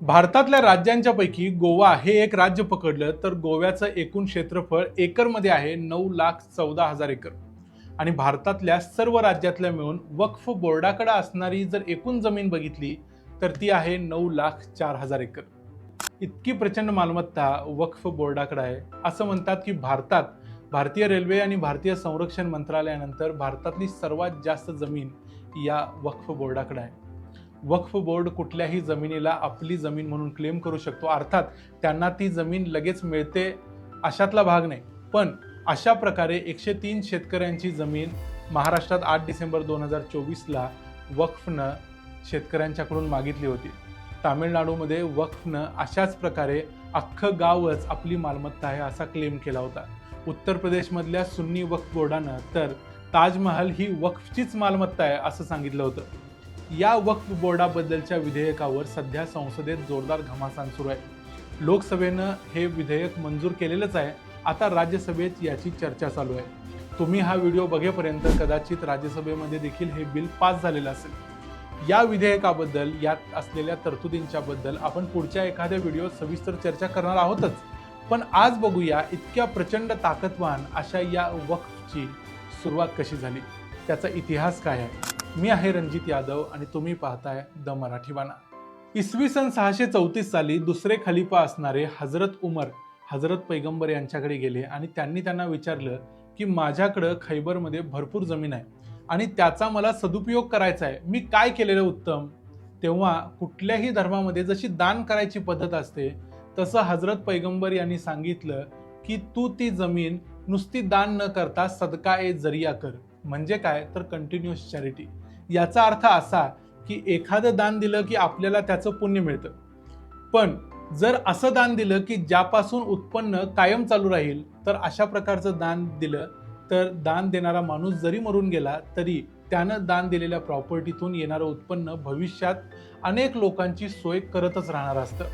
भारतातल्या राज्यांच्या पैकी गोवा हे एक राज्य पकडलं तर गोव्याचं एकूण क्षेत्रफळ एकरमध्ये आहे नऊ लाख चौदा हजार एकर. आणि भारतातल्या सर्व राज्यातल्या मिळून वक्फ बोर्डाकडे असणारी जर एकूण जमीन बघितली तर ती आहे नऊ लाख चार हजार एकर. इतकी प्रचंड मालमत्ता वक्फ बोर्डाकडे आहे. असं म्हणतात की भारतात भारतीय रेल्वे आणि भारतीय संरक्षण मंत्रालयानंतर भारतातली सर्वात जास्त जमीन या वक्फ बोर्डाकडे आहे. वक्फ बोर्ड कुठल्याही जमिनीला आपली जमीन म्हणून क्लेम करू शकतो. अर्थात त्यांना ती जमीन लगेच मिळते अशातला भाग नाही. पण अशा प्रकारे एकशे तीन शेतकऱ्यांची जमीन महाराष्ट्रात आठ डिसेंबर दोन हजार चोवीसला वक्फनं शेतकऱ्यांच्याकडून मागितली होती. तामिळनाडूमध्ये वक्फनं अशाच प्रकारे अख्खं गावच आपली मालमत्ता आहे असा क्लेम केला होता. उत्तर प्रदेशमधल्या सुन्नी वक्फ बोर्डानं तर ताजमहल ही वक्फचीच मालमत्ता आहे असं सांगितलं होतं. या वक्फ बोर्डाबद्दलच्या विधेयकावर सध्या संसदेत जोरदार घमासान सुरू आहे. लोकसभेनं हे विधेयक मंजूर केलेलंच आहे. आता राज्यसभेत याची चर्चा चालू आहे. तुम्ही हा व्हिडिओ बघेपर्यंत कदाचित राज्यसभेमध्ये देखील हे बिल पास झालेलं असेल. या विधेयकाबद्दल यात असलेल्या तरतुदींच्या बद्दल आपण पुढच्या एखाद्या व्हिडिओ सविस्तर चर्चा करणार आहोतच. पण आज बघूया इतक्या प्रचंड ताकदवान अशा या वक्फची सुरुवात कशी झाली? त्याचा इतिहास काय आहे? मी आहे रणजित यादव आणि तुम्ही पाहताय द मराठी बाणा इसवी सन सहाशे चौतीस साली दुसरे खलिफा असणारे हजरत उमर हजरत पैगंबर यांच्याकडे गेले आणि त्यांनी त्यांना विचारलं की माझ्याकडं खैबरमध्ये भरपूर जमीन आहे आणि त्याचा मला सदुपयोग करायचा आहे. मी काय केलेलं उत्तम? तेव्हा कुठल्याही धर्मामध्ये जशी दान करायची पद्धत असते तसं हजरत पैगंबर यांनी सांगितलं की तू ती जमीन नुसती दान न करता सदका ए जरिया कर. म्हणजे काय? तर कंटिन्युअस चॅरिटी याचा अर्थ असा की एखादं दान दिलं की आपल्याला त्याचं पुण्य मिळतं. पण जर असं दान दिलं की ज्यापासून उत्पन्न कायम चालू राहील तर अशा प्रकारचं दान दिलं तर दान देणारा माणूस जरी मरून गेला तरी त्यानं दान दिलेल्या प्रॉपर्टीतून येणारं उत्पन्न भविष्यात अनेक लोकांची सोय करतच राहणार असतं.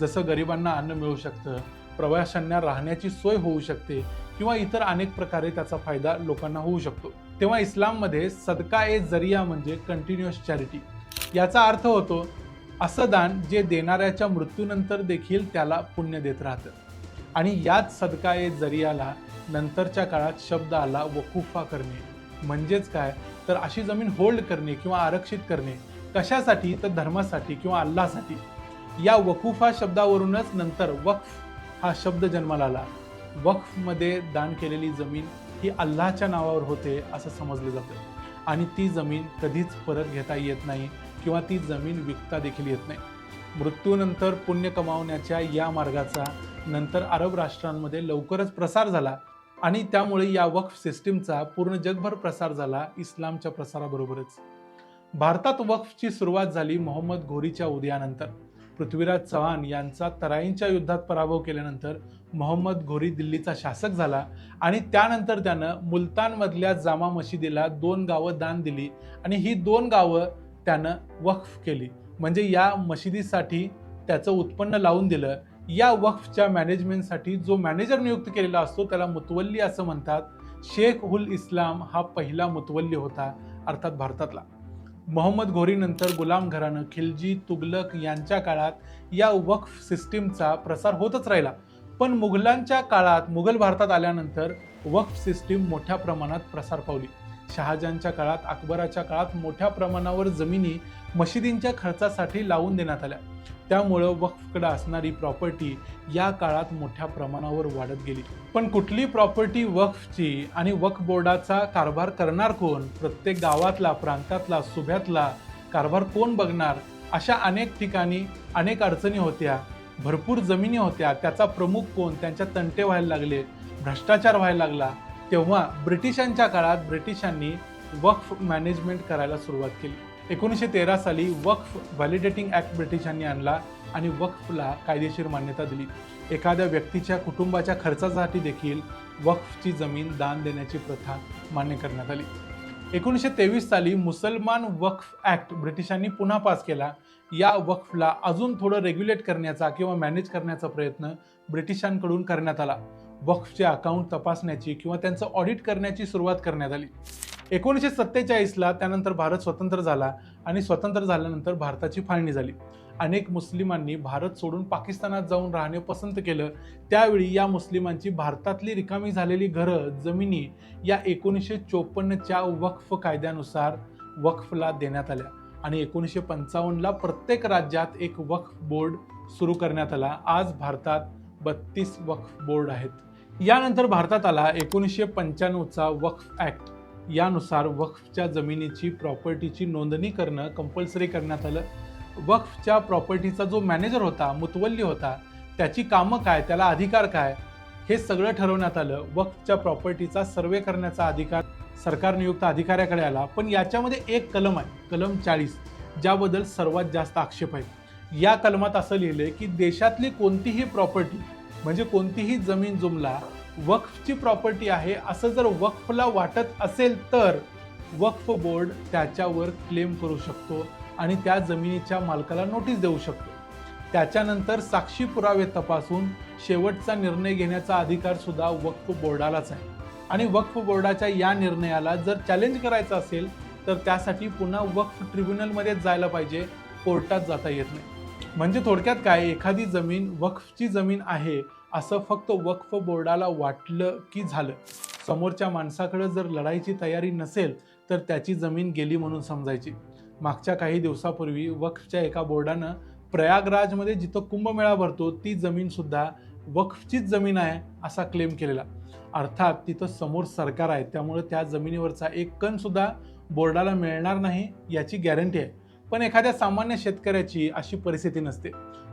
जसं गरिबांना अन्न मिळू शकतं प्रवाशांना राहण्याची सोय होऊ शकते किंवा इतर अनेक प्रकारे त्याचा फायदा लोकांना होऊ शकतो. तेव्हा इस्लाममध्ये सदका ए जरिया म्हणजे कंटिन्युअस चॅरिटी याचा अर्थ होतो असं दान जे देणाऱ्याच्या मृत्यूनंतर देखील त्याला पुण्य देत राहतं. आणि याच सदका ए जरियाला नंतरच्या काळात शब्द आला वकुफा करणे. म्हणजेच काय? तर अशी जमीन होल्ड करणे किंवा आरक्षित करणे. कशासाठी? तर धर्मासाठी किंवा अल्लासाठी या वकुफा शब्दावरूनच नंतर वक्फ हा शब्द जन्माला आला. वक्फमध्ये दान केलेली जमीन ही अल्लाच्या नावावर होते असं समजलं जातं. आणि ती जमीन कधीच परत घेता येत नाही किंवा ती जमीन विकता देखील येत नाही. मृत्यूनंतर पुण्य कमावण्याच्या या मार्गाचा नंतर अरब राष्ट्रांमध्ये लवकरच प्रसार झाला आणि त्यामुळे या वक्फ सिस्टीमचा पूर्ण जगभर प्रसार झाला इस्लामच्या प्रसाराबरोबरच. भारतात वक्फची सुरुवात झाली मोहम्मद घोरीच्या उदयानंतर. पृथ्वीराज चव्हाण यांचा तराईंच्या युद्धात पराभव केल्यानंतर मोहम्मद घोरी दिल्लीचा शासक झाला आणि त्यानंतर त्यानं मुलतानमधल्या जामा मशिदीला दोन गावं दान दिली आणि ही दोन गावं त्यानं वक्फ केली. म्हणजे या मशिदीसाठी त्याचं उत्पन्न लावून दिलं. या वक्फच्या मॅनेजमेंटसाठी जो मॅनेजर नियुक्त केलेला असतो त्याला मुतवल्ली असं म्हणतात. शेख उल इस्लाम हा पहिला मुतवल्ली होता अर्थात भारतातला. मोहम्मद घोरीनंतर गुलाम घराणं खिलजी तुगलक यांच्या काळात या वक्फ सिस्टीमचा प्रसार होतच राहिला. पण मुघलांच्या काळात मुघल भारतात आल्यानंतर वक्फ सिस्टीम मोठ्या प्रमाणात प्रसार पावली. शहाजहानच्या काळात अकबराच्या काळात मोठ्या प्रमाणावर जमिनी मशिदींच्या खर्चासाठी लावून देण्यात आल्या. त्यामुळं वक्फकडे असणारी प्रॉपर्टी या काळात मोठ्या प्रमाणावर वाढत गेली. पण कुठली प्रॉपर्टी वक्फची आणि वक्फ बोर्डाचा कारभार करणार कोण? प्रत्येक गावातला प्रांतातला सुभ्यातला कारभार कोण बघणार? अशा अनेक ठिकाणी अनेक अडचणी होत्या. भरपूर जमिनी होत्या. त्याचा प्रमुख कोण? त्यांच्या तंटे व्हायला लागले. भ्रष्टाचार व्हायला लागला. तेव्हा ब्रिटिशांच्या काळात ब्रिटिशांनी वक्फ मॅनेजमेंट करायला सुरुवात केली. एकोणीसशे तेरा साली वक्फ व्हॅलिडेटिंग ॲक्ट ब्रिटिशांनी आणला आणि वक्फला कायदेशीर मान्यता दिली. एखाद्या व्यक्तीच्या कुटुंबाच्या खर्चासाठी देखील वक्फची जमीन दान देण्याची प्रथा मान्य करण्यात आली. एकोणीसशे तेवीस साली मुसलमान वक्फ ॲक्ट ब्रिटिशांनी पुन्हा पास केला. या वक्फला अजून थोडं रेग्युलेट करण्याचा किंवा मॅनेज करण्याचा प्रयत्न ब्रिटिशांकडून करण्यात आला. वक्फचे अकाउंट तपासण्याची किंवा त्यांचं ऑडिट करण्याची सुरुवात करण्यात आली. एकोणीसशे सत्तेचाळीसला त्यानंतर भारत स्वतंत्र झाला आणि स्वतंत्र झाल्यानंतर भारताची फाळणी झाली. अनेक मुस्लिमांनी भारत सोडून पाकिस्तानात जाऊन राहणे पसंत केलं. त्यावेळी या मुस्लिमांची भारतातली रिकामी झालेली घरं जमिनी या एकोणीसशे चोपन्नच्या वक्फ कायद्यानुसार वक्फला देण्यात आल्या आणि एकोणीसशे पंचावन्नला प्रत्येक राज्यात एक वक्फ बोर्ड सुरू करण्यात आला. आज भारतात बत्तीस वक्फ बोर्ड आहेत. यानंतर भारतात आला एकोणीसशे पंच्याण्णवचा वक्फ ॲक्ट. यानुसार वक्फच्या जमिनीची प्रॉपर्टीची नोंदणी करणं कंपल्सरी करण्यात आलं. वक्फच्या प्रॉपर्टीचा जो मॅनेजर होता मुतवल्ली होता त्याची कामं काय त्याला अधिकार काय हे सगळं ठरवण्यात आलं. वक्फच्या प्रॉपर्टीचा सर्वे करण्याचा अधिकार सरकार नियुक्त अधिकाऱ्याकडे आला. पण याच्यामध्ये एक कलम आहे कलम चाळीस ज्याबद्दल सर्वात जास्त आक्षेप आहे. या कलमात असं लिहिलंय की देशातली कोणतीही प्रॉपर्टी म्हणजे कोणतीही जमीन जुमला वक्फची प्रॉपर्टी आहे असं जर वक्फला वाटत असेल तर वक्फ बोर्ड त्याच्यावर क्लेम करू शकतो. आणि त्या जमिनीच्या मालकाला नोटीस देऊ शकतो. त्याच्यानंतर साक्षी पुरावे तपासून शेवटचा निर्णय घेण्याचा अधिकार सुद्धा वक्फ बोर्डालाच आहे. आणि वक्फ बोर्डाच्या या निर्णयाला जर चॅलेंज करायचं असेल तर त्यासाठी पुन्हा वक्फ ट्रिब्युनलमध्येच जायला पाहिजे कोर्टात जाता येत नाही. म्हणजे थोडक्यात काय एखादी जमीन वक्फची जमीन आहे असं फक्त वक्फ बोर्डाला वाटलं की झालं. समोरच्या माणसाकडे जर लढाईची तयारी नसेल तर त्याची जमीन गेली म्हणून समजायची. मागच्या काही दिवसापूर्वी वक्फच्या एका बोर्डानं प्रयागराजमध्ये जिथं कुंभमेळा भरतो ती जमीनसुद्धा वक्फचीच जमीन आहे असा क्लेम केलेला. अर्थात तिथं समोर सरकार आहे त्यामुळे त्या जमिनीवरचा एक कणसुद्धा बोर्डाला मिळणार नाही याची गॅरंटी आहे. पण एखाद्या सामान्य शेतकऱ्याची अशी परिस्थिती नसते.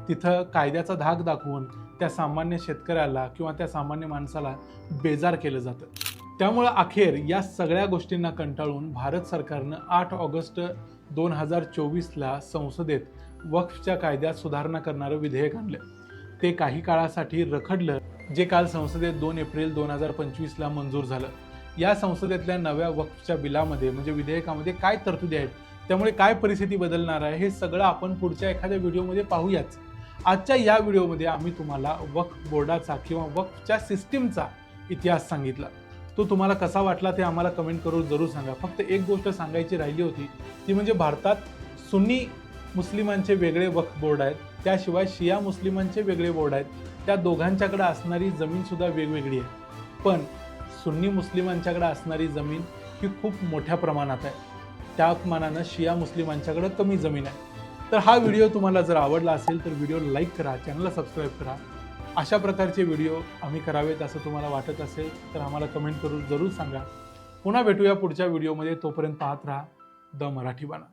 तिथं कायद्याचा धाक दाखवून त्या सामान्य शेतकऱ्याला किंवा त्या सामान्य माणसाला बेजार केलं जातं. त्यामुळं अखेर या सगळ्या गोष्टींना कंटाळून भारत सरकारनं आठ ऑगस्ट दोन हजार चोवीसला संसदेत वक्फच्या कायद्यात सुधारणा करणारं विधेयक आणलं. ते काही काळासाठी रखडलं जे काल संसदेत दोन एप्रिल दोन हजार पंचवीसला मंजूर झालं. या संसदेतल्या नव्या वक्फच्या बिलामध्ये म्हणजे विधेयकामध्ये काय तरतुदी आहेत त्यामुळे काय परिस्थिती बदलणार आहे हे सगळं आपण पुढच्या एखाद्या व्हिडिओमध्ये पाहूयाच. आजच्या या व्हिडिओमध्ये आम्ही तुम्हाला वक्फ बोर्डाचा किंवा वक्फच्या सिस्टीमचा इतिहास सांगितला. तो तुम्हाला कसा वाटला ते आम्हाला कमेंट करून जरूर सांगा. फक्त एक गोष्ट सांगायची राहिली होती ती म्हणजे भारतात सुन्नी मुस्लिमांचे वेगळे वक्फ बोर्ड आहेत त्याशिवाय शिया मुस्लिमांचे वेगळे बोर्ड आहेत त्या दोघांच्याकडे असणारी जमीनसुद्धा वेगवेगळी आहे. पण सुन्नी मुस्लिमांच्याकडे असणारी जमीन ही खूप मोठ्या प्रमाणात आहे. त्या मानानं शिया मुस्लिमांच्याकडे कमी जमीन आहे. तर हा व्हिडिओ तुम्हाला जर आवडला असेल तर व्हिडिओ लाईक करा चॅनलला सबस्क्राईब करा. अशा प्रकारचे व्हिडिओ आम्ही करावेत असं तुम्हाला वाटत असेल तर आम्हाला कमेंट करून जरूर सांगा. पुन्हा भेटूया पुढच्या व्हिडिओमध्ये. तोपर्यंत पाहत राहा. द मराठी बाणा.